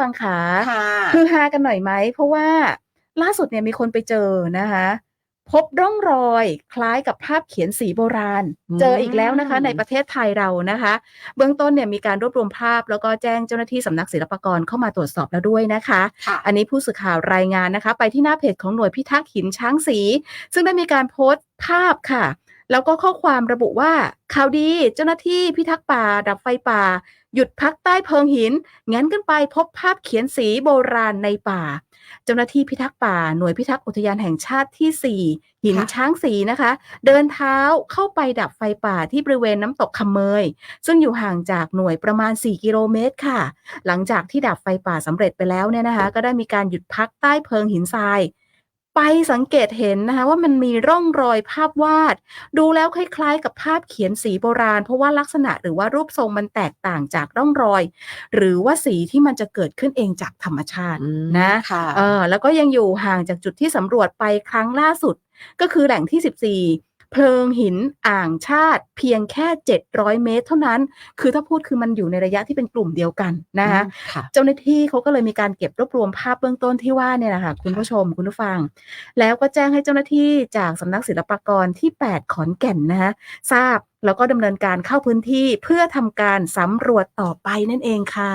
ฟังขาค่ะคือฮากันหน่อยไหม เพราะว่าล่าสุดเนี่ยมีคนไปเจอนะคะ พบร่องรอยคล้ายกับภาพเขียนสีโบราณอืมเจออีกแล้วนะคะ ในประเทศไทยเรานะคะ เบื้องต้นเนี่ยมีการรวบรวมภาพ แล้วก็แจ้งเจ้าหน้าที่สำนักศิลปากรเข้ามาตรวจสอบแล้วด้วยนะคะค่ะอันนี้ผู้สื่อข่าวรายงานนะคะ ไปที่หน้าเพจของหน่วยพิทักษ์หินช้างสี ซึ่งได้มีการโพสต์ภาพค่ะ แล้วก็ข้อความระบุว่าข่าวดีเจ้าหน้าที่พิทักษ์ป่า ดับไฟป่า หยุดพักใต้เพิงหิน งั้นขึ้นไปพบภาพเขียนสีโบราณในป่า เจ้าหน้าที่พิทักษ์ป่าหน่วยพิทักษ์อุทยานแห่งชาติที่ 4 หินช้างสีนะคะ เดินเท้าเข้าไปดับไฟป่าที่บริเวณน้ำตกคำเมย ซึ่งอยู่ห่างจากหน่วยประมาณ 4 กิโลเมตรค่ะ หลังจากที่ดับไฟป่าสำเร็จไปแล้วเนี่ยนะคะ ก็ได้มีการหยุดพักใต้เพิงหินทราย ไปสังเกตเห็นนะคะว่ามันมีร่องรอยภาพวาด ดูแล้วคล้ายๆ กับภาพเขียนสีโบราณ เพราะว่าลักษณะหรือว่ารูปทรงมันแตกต่างจากร่องรอย หรือว่าสีที่มันจะเกิดขึ้นเองจากธรรมชาติอืมนะค่ะเออแล้วก็ยังอยู่ห่างจากจุดที่สำรวจไปครั้งล่าสุดก็คือแหล่งที่ 14 เพลิงหินอ่างชาติเพียงแค่ 700 เมตร เท่านั้น คือถ้าพูดคือมันอยู่ในระยะที่เป็นกลุ่มเดียวกันนะคะค่ะเจ้าหน้าที่เขาก็เลยมีการเก็บรวบรวมภาพเบื้องต้นที่ว่าเนี่ยนะคะคุณผู้ชมคุณผู้ฟัง แล้วก็แจ้งให้เจ้าหน้าที่จากสำนักศิลปากรที่ 8 ขอนแก่นนะคะทราบแล้วก็ดำเนินการเข้าพื้นที่เพื่อทำการสำรวจต่อไปนั่นเองค่ะ